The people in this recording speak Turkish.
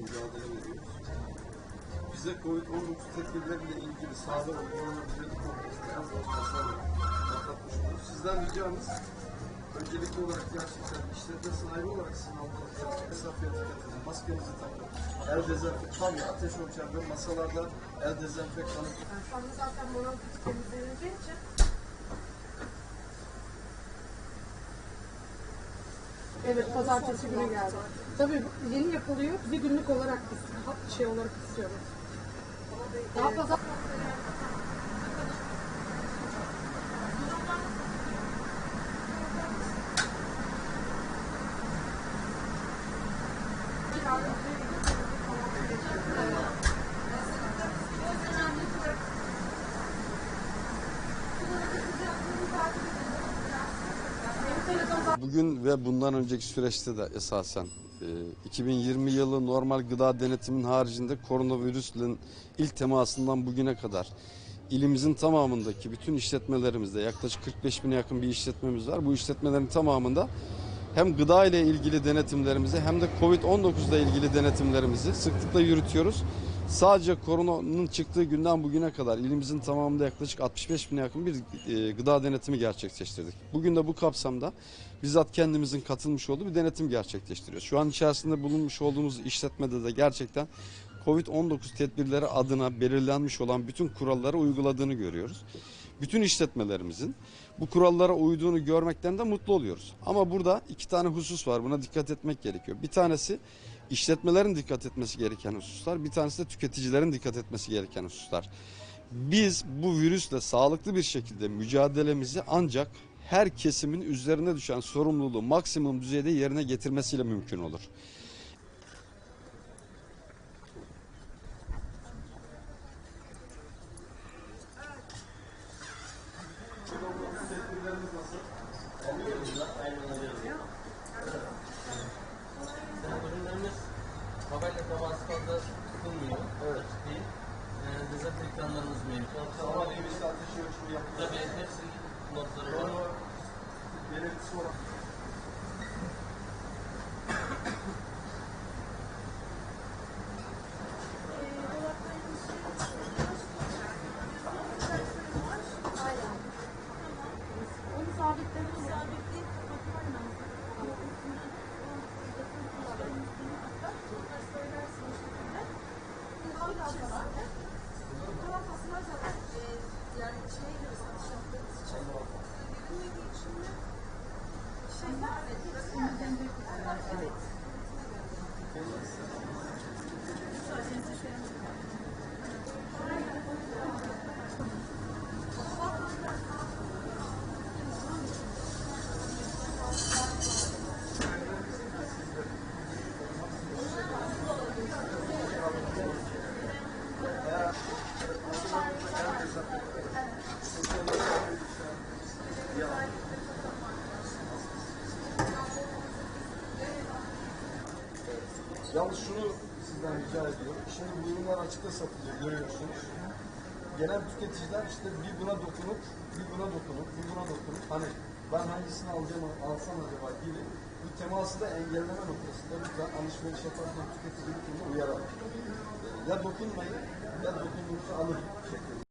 mücadele veriyoruz. Bize COVID-19 tedbirleriyle ilgili sahada uygulanabilecek kompleks tasarruf atlatmış oluyoruz. Sizden ricamız öncelikli olarak gerçekten işletme sahibi olarak sizin altınızda mesafe edin, maskenizi takın, el dezenfektan ve ateş ölçerli masalarda el dezenfektanı şu anda zaten moral temizleneceği için Evet, pazartesi günü geldi. Tabii yeni yapılıyor, bir günlük olarak biz şey olarak istiyoruz. Daha pazar... Bugün ve bundan önceki süreçte de esasen e, 2020 yılı normal gıda denetimin haricinde koronavirüsün ilk temasından bugüne kadar ilimizin tamamındaki bütün işletmelerimizde yaklaşık 45 bine yakın bir işletmemiz var. Bu işletmelerin tamamında hem gıda ile ilgili denetimlerimizi hem de Covid-19 ile ilgili denetimlerimizi sıklıkla yürütüyoruz. Sadece koronanın çıktığı günden bugüne kadar ilimizin tamamında yaklaşık 65 bine yakın bir e, gıda denetimi gerçekleştirdik. Bugün de bu kapsamda bizzat kendimizin katılmış olduğu bir denetim gerçekleştiriyoruz. Şu an içerisinde bulunmuş olduğumuz işletmede de gerçekten Covid-19 tedbirleri adına belirlenmiş olan bütün kuralları uyguladığını görüyoruz. Bütün işletmelerimizin bu kurallara uyduğunu görmekten de mutlu oluyoruz. Ama burada iki tane husus var. Buna dikkat etmek gerekiyor. Bir tanesi işletmelerin dikkat etmesi gereken hususlar. Bir tanesi de tüketicilerin dikkat etmesi gereken hususlar. Biz bu virüsle sağlıklı bir şekilde mücadelemizi ancak her kesimin üzerine düşen sorumluluğu maksimum düzeyde yerine getirmesiyle mümkün olur. Ürünlerimiz Belirtisi olarak Onu sabitlemek sabitleyip Yalnız şunu sizden rica ediyorum. Şimdi bu ürünler açıkta satılıyor görüyorsunuz. Genel tüketiciler işte bir buna dokunup, bir buna dokunup, bir buna dokunup hani ben hangisini alacağım, alsam acaba gibi bu teması da engelleme noktasında lütfen alışveriş yaparken tüketici konuda uyaralım. Ya dokunmayın ya dokunduğunuzu alın şeklinde.